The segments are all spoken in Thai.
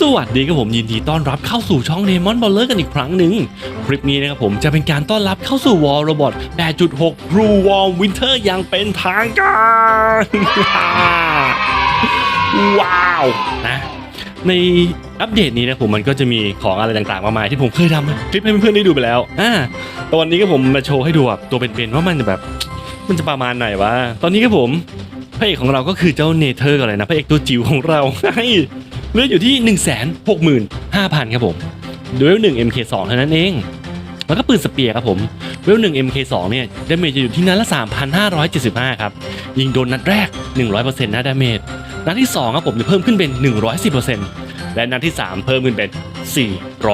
สวัสดีครับผมยินดีต้อนรับเข้าสู่ช่องเ a มอนบอลเลอร์กันอีกครั้งหนึ่งคลิปนี้นะครับผมจะเป็นการต้อนรับเข้าสู่วอลโรบอท8.6 True Warm Winter อย่างเป็นทางการว้าวนะในอัปเดตนี้นะผมมันก็จะมีของอะไรต่างๆมากมายที่ผมเคยทำคลิปให้เพื่อนๆได้ดูไปแล้วอ่าแตอนนี้ก็ผมมาโชว์ให้ดูแบบตัวเป็นๆว่ามันจะแบบมันจะประมาณไหนวะตอนนี้ครับผมพระเอกของเราก็คือเจ้าเนเธอร์กันเลยนะพระเอกตัวจิ๋วของเราให้ เลือดอยู่ที่ 1 6 5 0 0 0 ครับผมด้วยหนึ่ง MK2 เท่านั้นเอง แล้วก็ปืนสเปียร์ครับผมเวลหนึ่ง MK2 เนี่ยดาเมจจะอยู่ที่นัดละ 3,575 ครับ ยิงโดนนัดแรก 100%นะดาเมจนัดที่ 2 ครับผมจะเพิ่มขึ้นเป็น 110%และนัดที่ 3 เพิ่มขึ้นเป็น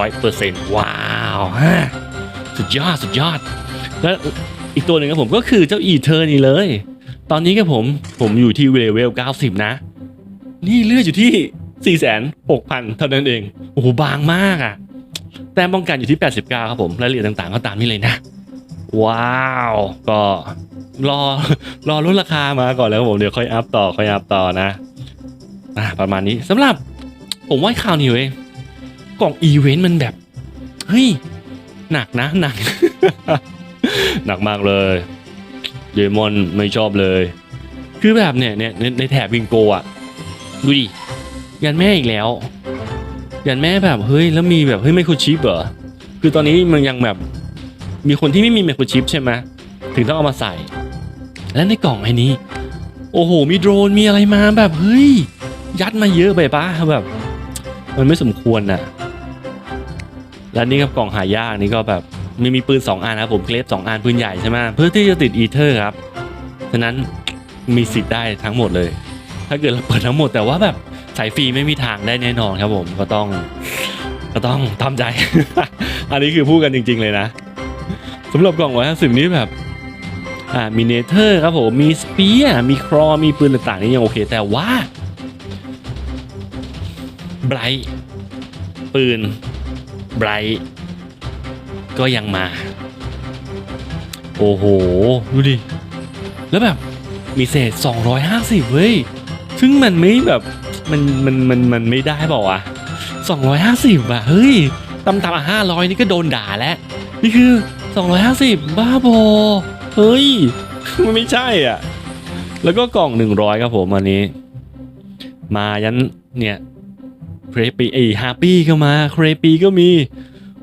400%ว้าวฮะสุดยอดสุดยอด และอีกตัวหนึ่งครับผมก็คือเจ้าอีเทอร์นี่เลย ตอนนี้ครับผมผมอยู่ที่เลเวล90 นะ นี่เลือดอยู่ที่ 46,000 เท่านั้นเอง โอ้โหบางมากอะ่ะ แต้มป้องกันอยู่ที่ 89 ครับผม รายละเอียดต่างๆ ก็ตามนี้เลยนะ ว้าว ก็รอรอลดราคามาก่อนแล้วครับผม เดี๋ยวค่อยอัพต่อ ค่อยอัพต่อนะอะประมาณนี้สำหรับผมว่าข่าวนี้เว้ยกล่องอีเวนต์มันแบบ เฮ้ย หนักนะหนัก หนักมากเลยเดมอนไม่ชอบเลย คือแบบเนี่ยเนี่ยในในแถบวิงโกอะดูดิ ยันแม่อีกแล้ว ยันแม่แบบเฮ้ยแล้วมีแบบเฮ้ยไมโครชิปเหรอคือตอนนี้มันยังแบบมีคนที่ไม่มีไมโครชิปใช่ไหมถึงต้องเอามาใส่ และในกล่องไอ้นี้ โอ้โห มีโดรนมีอะไรมาแบบเฮ้ย ยัดมาเยอะไปปะแบบ มันไม่สมควรน่ะ และนี่ครับกล่องหายากนี่ก็แบบมีมีปืน 2 อันนะครับผมเกรฟ2อันปืนใหญ่ใช่ไหมเพื่อที่จะติดอีเทอร์ครับ ฉะนั้นมีสิทธิ์ได้ทั้งหมดเลย ถ้าเกิดเราเปิดทั้งหมดแต่ว่าแบบ สายฟรีไม่มีทางได้แน่นอนครับผมก็ต้องก็ต้องทำใจ อันนี้คือพูดกันจริง ๆ เลยนะสำหรับกล่องร้ห้าสิบนี้แบบอ่ามีเนเธอร์ครับผมมีสเปียร์มีครอมีปืนต่างๆนี่ยังโอเค แต่ว่าไบรท์ปืนไบรท์ก็ยังมา โอ้โห ดูดิ แล้วแบบมีเศษ 250 เว้ย ซึ่งมันไม่แบบ มันมันมันมันไม่ได้บอกอะ250อะเฮ้ยตำตำอะ500นี่ก็โดนด่าแล้ว นี่คือ250บ้าบอเฮ้ยมันไม่ใช่อะ แล้วก็กล่อง100ครับผมอันนี้ มายันเนี่ยเครปีไอฮาปี้ก็มาเครปีก็มี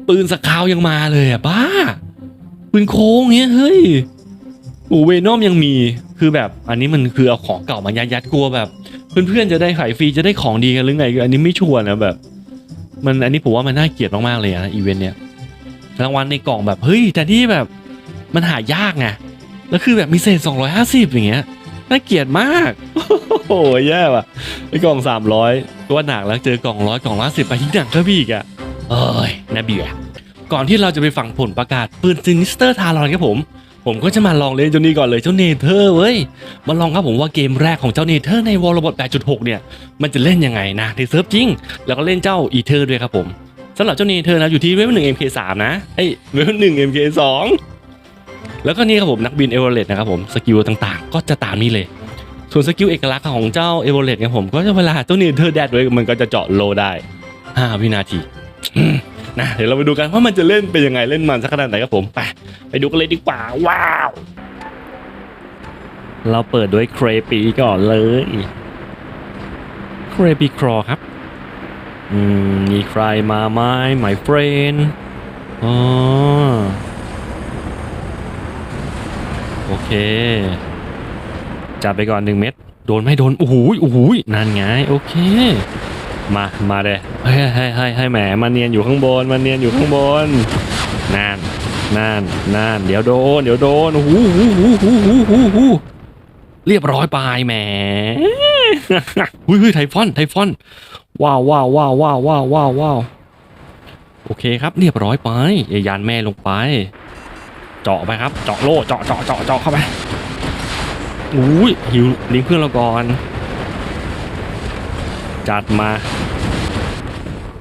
ปืนสกาวยังมาเลยอะบ้า ปืนโค้งเงี้ยเฮ้ยโอ้เวนอมยังมีคือแบบอันนี้มันคือเอาของเก่ามายัดยัดกลัวแบบ เพื่อนๆจะได้ขายฟรีจะได้ของดีกันหรือไงอันนี้ไม่ชัวร์นะแบบ มันอันนี้ผมว่ามันน่าเกลียดมากๆเลยนะอีเวนต์เนี้ยรางวัลในกล่องแบบเฮ้ยแต่ที่แบบมันหายากไงแล้วคือแบบมีเศษ250 อย่างเงี้ยน่าเกลียดมาก โอ้โหแย่ว่ะไอ้กล่อง 300ก็ว่าหนักแล้วเจอกล่องร้อยกล่องละสิบไปที่หนักก็พี่อีกอะเอ้ยน่าเบื่อก่อนที่เราจะไปฟังผลประกาศปืนซินิสเตอร์ทารอนครับผม ผมก็จะมาลองเล่นเจ้านี้ก่อนเลยเจ้าเนเธอร์เว้ย มาลองครับผมว่าเกมแรกของเจ้าเนเธอร์ในวอลลบอท8.6 เนี่ย มันจะเล่นยังไงนะในเซิร์ฟจริง แล้วก็เล่นเจ้าอีเธอร์ด้วยครับผมสำหรับเจ้าเนเธอร์นะอยู่ที่เวลหนึ่ง MK3 นะเอ้ยเวลหนึ่ง MK2 แล้วก็นี่ครับผมนักบินเอเวอเรสต์นะครับผมสกิลต่างๆ ก็จะตามนี้เลย ส่วนสกิลเอกลักษณ์ของเจ้าเอเวอเรสครับผมก็จะเวลาเจ้าเนเธอร์แดดด้วยมันก็จะเจาะโลได้ 5 วินาที นะเดี๋ยวเราไปดูกันว่ามันจะเล่นเป็นยังไงเล่นมันสักขนาดไหนครับผมไปไปดูกันเลยดีกว่าว้าว เราเปิดด้วยเครปีก่อนเลยเครปีครอครับอืมมีใครมาไหม my friend อ๋อโอเคจัดไปก่อนหนึ่งเม็ดโดนไม่โดนโอ้โหโอ้โหนั่นไง โอเค มา มาเลยเฮ้ให้ให้ให้แหมมาเนียนอยู่ข้างบนมาเนียนอยู่ข้างบนนั่นนั่นนั่นเดี๋ยวโดน เดี๋ยวโดนหูหูหูหูหูหูหูเรียบร้อยไปแหมหุ้ยหุ้ยไทฟอน ไทฟอน ว้าวว้าวว้าวว้าวว้าวว้าวว้าวโอเคครับ เรียบร้อยไปยานแม่ลงไป เจาะไปครับ เจาะโล่ เจาะเจาะเจาะเจาะเข้าไปอุ้ยหิวลิงเพื่อนเราก่อน จัดมา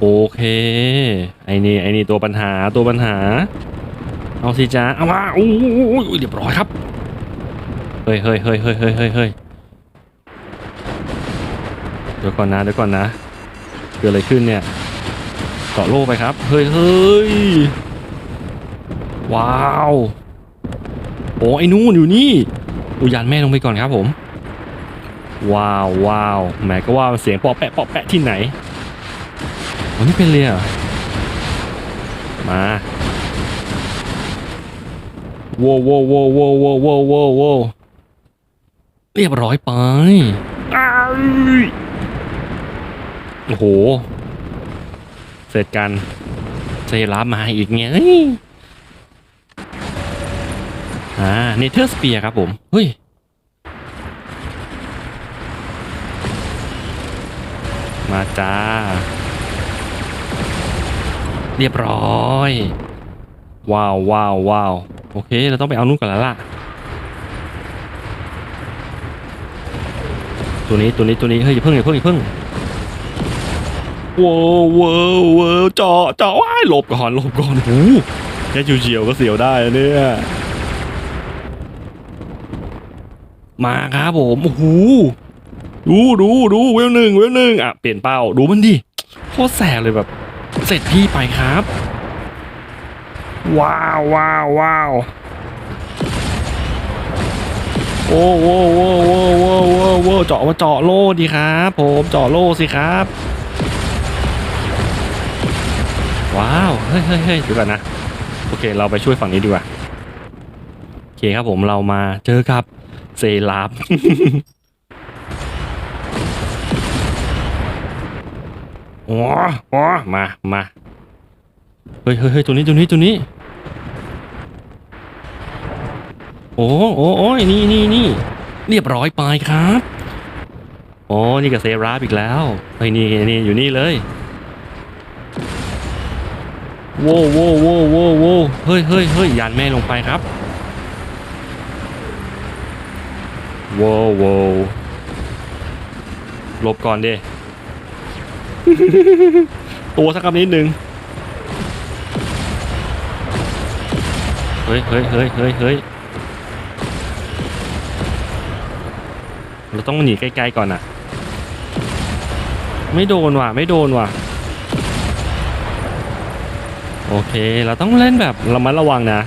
โอเค ไอ้นี่ไอ้นี่ตัวปัญหาตัวปัญหา เอาสิจ้าเอามาอู้หูเรียบร้อยครับ เฮ้ยเฮ้ยเฮ้ยเฮ้ยเฮ้ยเฮ้ยเดี๋ยวก่อนนะเดี๋ยวก่อนนะเกิดอะไรขึ้นเนี่ยเกาะโล่ไปครับ เฮ้ยเฮ้ยว้าว โอ้ไอ้นู่นอยู่นี่อุยานแม่ลงไปก่อนครับผม ว้าวว้าวแหมก็ว่ามันเสียงปอแปะปอแปะที่ไหนวันนี้เป็นเลยเหรอมาโว้วโว้วโว้วโว้วโว้วโว้วโว้วโว้วเรียบร้อยไปอ้ายโอ้โห เสร็จกันเซราฟมาอีกไงเฮ้ยอ่าเนเธอร์สเปียครับผม เฮ้ย มาจ้า เรียบร้อย ว้าวว้าวว้าวโอเค เราต้องไปเอานู่นก่อนแล้วล่ะ ตัวนี้ตัวนี้ตัวนี้เฮ้ยอย่าเพิ่งอย่าเพิ่งอย่าเพิ่งว้าวว้าวว้าวเจาะเจาะว้ายหลบก่อนหลบก่อนโอ้โหแค่เฉียวๆก็เสียวได้เนี่ยมาครับผมโอ้โห ดูดูดูเวลหนึ่งเวลหนึ่งอะเปลี่ยนเป้าดูมันดิโคตรแสบเลยแบบ เสร็จพี่ไปครับ ว้าวว้าวว้าวโอ้โหโอ้โหโอ้โหโอ้โหโอ้โหเจาะมาเจาะโล่ดีครับผมเจาะโล่สิครับ ว้าวเฮ้ยเฮ้ยเฮ้ยดี๋ยวก่อนนะโอเค เราไปช่วยฝั่งนี้ดีกว่าโอเคครับผมเรามาเจอกับเซลาฟ อ๋ออ๋อมามาเฮ้ยเฮ้ยเฮ้ยตัวนี้ตัวนี้ตัวนี้ โอ้โอ้โอ้ยนี่นี่นี่เรียบร้อยไปครับโอ้นี่กับเซราฟอีกแล้วเฮ้ยนี่นี่อยู่นี่เลยโว้โว้โว้โว้โว้เฮ้ยเฮ้ยเฮ้ยยานแม่ลงไปครับโว้โว้หลบก่อนดิ ตัวสักคำนิดนึงเฮ้ยเฮ้ยเฮ้ยเฮ้ยเฮ้ยเราต้องหนีใกล้ๆก่อนอะไม่โดนว่ะ ไม่โดนว่ะ โอเค เราต้องเล่นแบบระมัดระวังนะ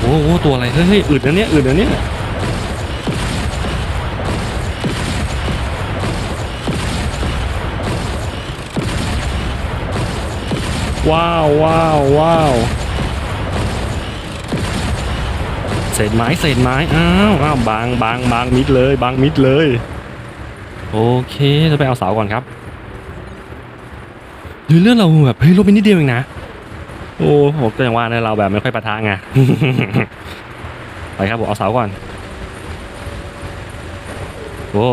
โอ้โหตัวอะไร เฮ้ยเฮ้ยอึดนะเนี่ยอึดนะเนี่ย ว้าวว้าวว้าวเศษไม้เศษไม้อ้าวอ้าวบางบางบางมิดเลย บางมิดเลย โอเคจะไปเอาเสาก่อนครับหรือเรื่องเราแบบเฮ้ยลดไปนิดเดียวเองนะ โอ้ผมก็ยังว่านะเราแบบไม่ค่อยปะทะไงไปครับผมเอาเสาก่อนโอ้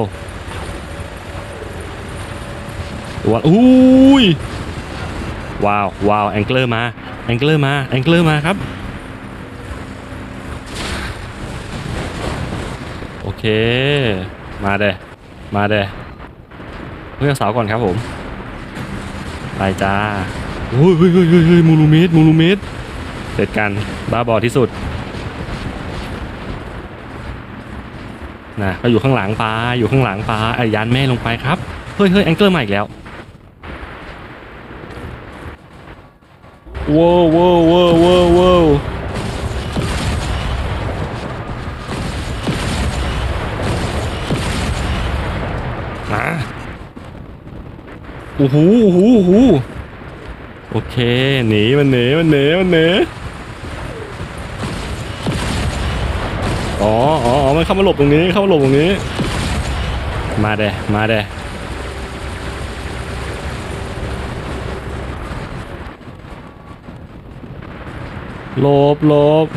ตัวอุ้ย ว้าวว้าวแองเกิลมาแองเกิลมาแองเกิลมาครับ โอเค มาเด้มาเด้เพื่อสาวก่อนครับผมไปจ้าโอ้ยเฮ้ยเฮ้ยเฮ้ยเฮ้ยมูลูเมตมูลูเมตเสร็จกันบ้าบอที่สุดนะก็อยู่ข้างหลังปลาอยู่ข้างหลังปลาไอ้ยานแม่ลงไปครับ เฮ้ยเฮ้ยแองเกิลมาอีกแล้ว ว้าวว้าวว้าวว้าวว้าวมาโอ้โหโอ้โหโอ้โหโอเคหนีมันหนีมันหนีมันหนีอ๋ออ๋ออ๋อมันเข้ามาหลบตรงนี้เข้ามาหลบตรงนี้ มาเด้มาเด้ ลบลบ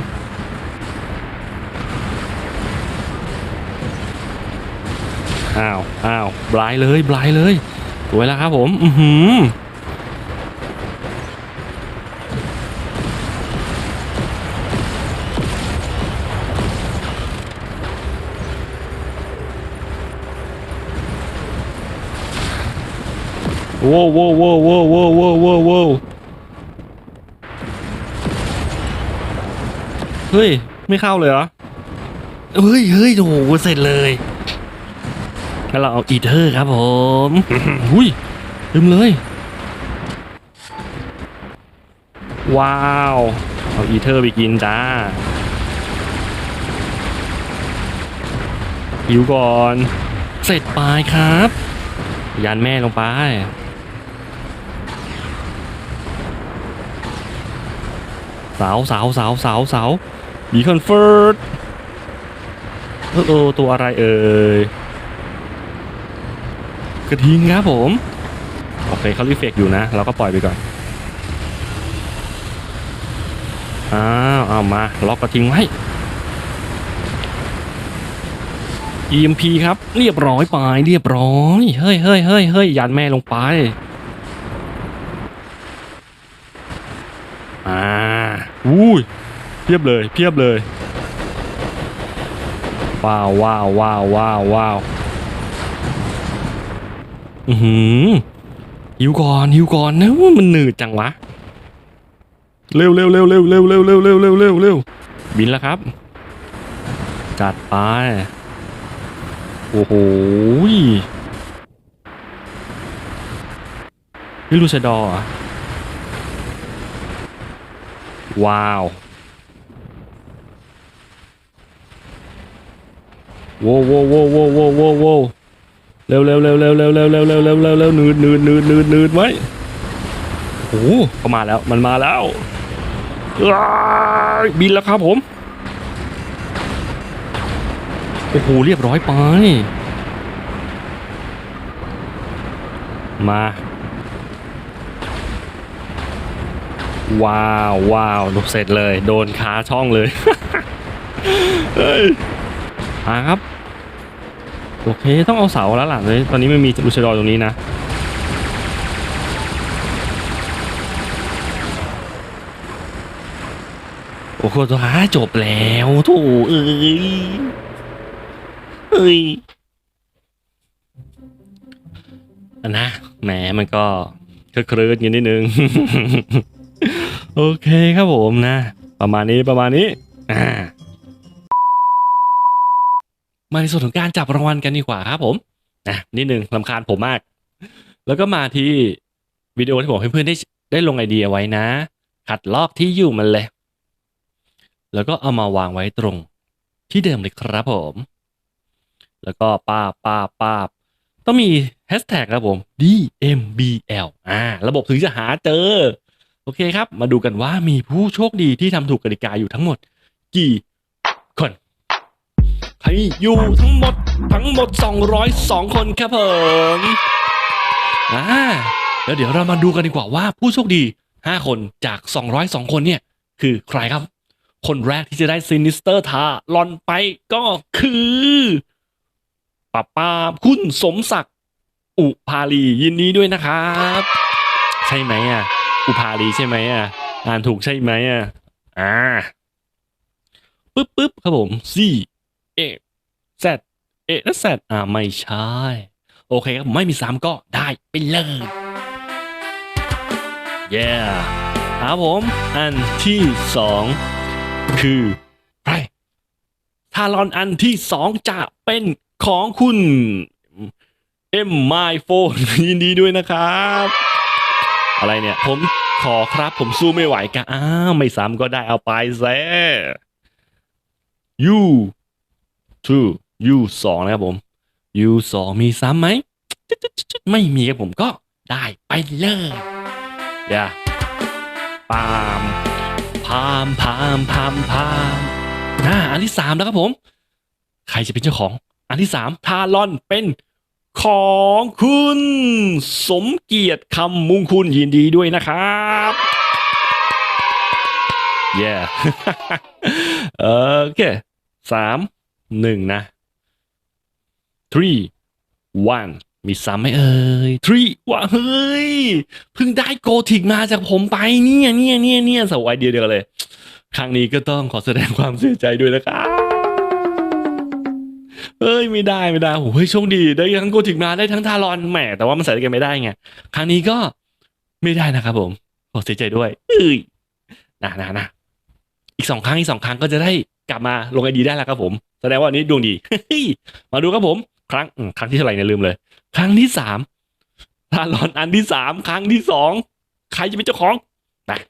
อ้าวอ้าวบลายเลยบลายเลยสวยแล้วครับผมอือหือโว้วโว้วโว้วโว้วโว้วโว้วโว้ เฮ้ย ไม่เข้าเลยเหรอ เฮ้ยเฮ้ยโอ้โหเสร็จเลยแล้วเราเอาอีเทอร์ครับผมอุ้ยลืมเลย ว้าว เอาอีเทอร์ไปกินจ้าหิวก่อน เสร็จไปครับ ยันแม่ลงไปเสาเสาเสาเสาเสา บีคอนเฟิร์ตเออเออตัวอะไรเอ่ยกระทิงครับผม โอเคเขารีเฟกอยู่นะ เราก็ปล่อยไปก่อน อ้าวเอามา ล็อกกระทิงไว้ EMP ครับ เรียบร้อยไปเรียบร้อย เฮ้ยเฮ้ยเฮ้ยเฮ้ยยันแม่ลงไป อ่า อุ้ย เพียบเลย เพียบเลย ว้าวว้าวว้าวว้าวว้าวอือหือหิวก่อนหิวก่อนนะว่ามันหนืดจังวะ เร็วเร็วเร็วเร็วเร็วเร็วเร็วเร็วเร็วเร็วเร็วบินแล้วครับ จัดไป โอ้โหนี่ลูชดอร์เหรอว้าว โว้วโว้วโว้วโว้วโว้วโว้วโว้วเร็วเร็วเร็วเร็วเร็วเร็วเร็วเร็วเร็วเร็วเร็วนืดนืดนืดนืดนืดไว้โอ้โหเขามาแล้วมันมาแล้วบินแล้วครับผมโอ้โหเรียบร้อยไป มาว้าวว้าวเสร็จเลย โดนขาช่องเลยเฮ้ยมาครับ โอเค ต้องเอาเสาแล้วล่ะเลยตอนนี้ไม่มีลูชดอตรงนี้นะ โอ้โหตัวหาจบแล้วถูเอ้ยเฮ้ยอันะแหมมันก็คครื้นกันนิดนึง โอเคครับผมนะ ประมาณนี้ประมาณนี้อ่า มาในส่วนของการจับรางวัลกันดีกว่าครับผมนะนิดนึงลำคาญผมมาก แล้วก็มาที่วิดีโอที่ผมให้เพื่อนได้ได้ลงไอเดียไว้นะ ขัดลอกที่อยู่มันเลย แล้วก็เอามาวางไว้ตรงที่เดิมเลยครับผม แล้วก็ป้าป้าป้าต้องมีแฮชแท็กครับผม DMBL อ่า ระบบถึงจะหาเจอ โอเคครับ มาดูกันว่ามีผู้โชคดีที่ทำถูกกติกาอยู่ทั้งหมด กี่ ใครอยู่ทั้งหมดทั้งหมด 202 คนครับผมอ่าแล้วเดี๋ยวเรามาดูกันดีกว่าว่าผู้โชคดี 5 คนจาก 202 คนเนี่ย คือใครครับ คนแรกที่จะได้ซินิสเตอร์ทาลอนไปก็คือป้าป้าคุณสมศักดิ์อุพาลียินดีด้วยนะครับ ใช่ไหมอะ อุพาลีใช่ไหมอะอ่านถูกใช่ไหมอะอ่าปึ๊บปึ๊บครับผม C A Z A และ Z อ่าไม่ใช่ โอเคครับ ไม่มีซ้ำก็ได้ไปเลย yeah ครับผม อันที่สองคือใครทารอนอันที่สองจะเป็นของคุณเอ็มไมโฟนยินดีด้วยนะครับ อะไรเนี่ย ผมขอครับผมสู้ไม่ไหวกันอ้าว ไม่ซ้ำก็ได้เอาไปแซ่ยู ทูยูสองนะครับผมยูสองมีซ้ำไหม ไม่มีครับผมก็ได้ไปเลยเดี๋ยวปามพามพามพามพามอ่าอันที่สามแล้วครับผม ใครจะเป็นเจ้าของ อันที่สามทารอนเป็นของคุณสมเกียรติคำมุงคุณยินดีด้วยนะครับเย้โอเคสาม หนึ่งนะ three one มีซ้ำไหมเอ่ย three ว่าเฮ้ยเพิ่งได้โกธิกมาจากผมไปเนี่ยเนี่ยเนี่ยเนี่ยสวายเดียวเดียวเลย ครั้งนี้ก็ต้องขอแสดงความเสียใจด้วยนะครับเอ้ยไม่ได้ไม่ได้โอ้โหเฮ้ยโชคดีได้ทั้งโกธิกมาได้ทั้งทารอนแหมแต่ว่ามันใส่กันไม่ได้ไงครั้งนี้ก็ไม่ได้นะครับผมขอเสียใจด้วยเอ้ยนะนะนะอีกสองครั้งอีกสองครั้งก็จะได้ กลับมาลงไอดีได้แล้วครับผม แสดงว่าอันนี้ดวงดีมาดูครับผม ครั้งครั้งที่เท่าไหร่เนี่ยลืมเลย ครั้งที่สามถ้าลอนอันที่สามครั้งที่สองใครจะเป็นเจ้าของนะ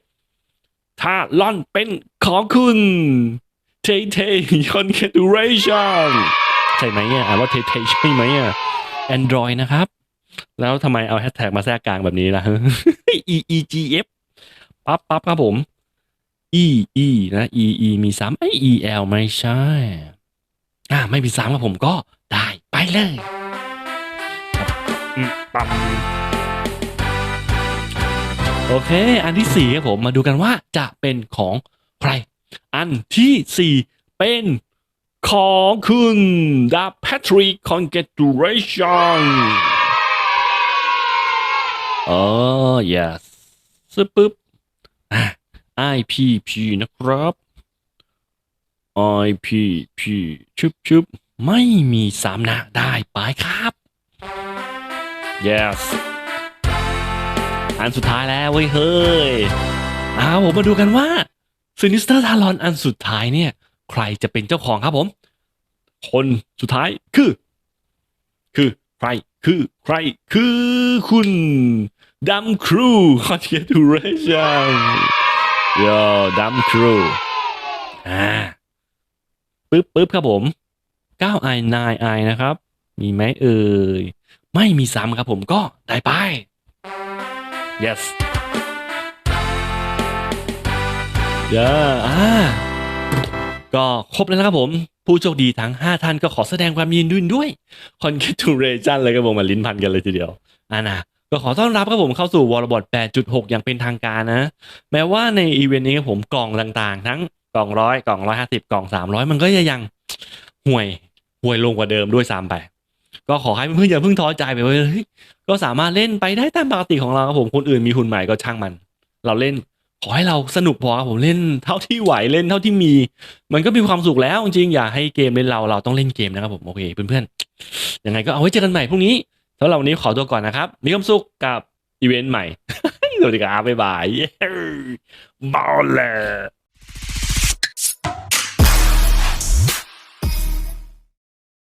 ถ้าลอนเป็นของคุณเทเทคอนแคตูเรชันใช่ไหมเนี่ยอ่านว่าเทเทใช่ไหมอะ Android นะครับ แล้วทำไมเอาแฮชแท็กมาแทรกกลางแบบนี้ล่ะ e e g f ปั๊บปั๊บครับผม e e นะ e e มีซ้ำไอ e l ไม่ใช่ อ่าไม่มีซ้ำครับผมก็ได้ไปเลยครับอืมปั๊มโอเค อันที่สี่ครับผมมาดูกันว่าจะเป็นของใคร อันที่สี่เป็นของคุณดาแพทริกคอนเกตูเรชันเออ yes ซึบปึ๊บอะ IPP นะครับ IPP ชุบชุบไม่มีสามนะได้ไปครับ yes อันสุดท้ายแล้วเว้ยเฮ้ยเอาผมมาดูกันว่า Sinister Talon อันสุดท้ายเนี่ย ใครจะเป็นเจ้าของครับผม คนสุดท้ายคือ คือใครคือใครคือคุณดัมครูคอนเทตูเรชัน โยดัมครูอ่าปึ๊บปึ๊บครับผม 9i 9i นะครับ มีไหมเอ่ย ไม่มีซ้ำครับผมก็ได้ไป yes เย้อ่าก็ครบแล้วนะครับผม ผู้โชคดีทั้ง 5 ท่านก็ขอแสดงความยินดีด้วย congratulation เลยครับผมมาลิ้นพันกันเลยทีเดียวอ่านะ ก็ขอต้อนรับครับผมเข้าสู่วอลบอด8.6 อย่างเป็นทางการนะ แม้ว่าในอีเวนต์นี้ครับผมกล่องต่างๆ ทั้งกล่องร้อยกล่องร้อยห้าสิบกล่องสามร้อยมันก็ยังห่วยห่วยลงกว่าเดิมด้วยซ้ำไป ก็ขอให้เพื่อนๆอย่าเพิ่งท้อใจไปเฮ้ยก็สามารถเล่นไปได้ตามปกติของเราครับผมคนอื่นมีหุ่นใหม่ก็ช่างมัน เราเล่นขอให้เราสนุกพอครับผมเล่นเท่าที่ไหวเล่นเท่าที่มี มันก็มีความสุขแล้วจริงๆอย่าให้เกมเล่นเราเราต้องเล่นเกมนะครับผมโอเคเพื่อนๆยังไงก็เอาไว้เจอกันใหม่พรุ่งนี้ สำหรับวันนี้ขอตัวก่อนนะครับ มีความสุขกับอีเวนต์ใหม่ สวัสดีครับบ๊ายบายบอลเลย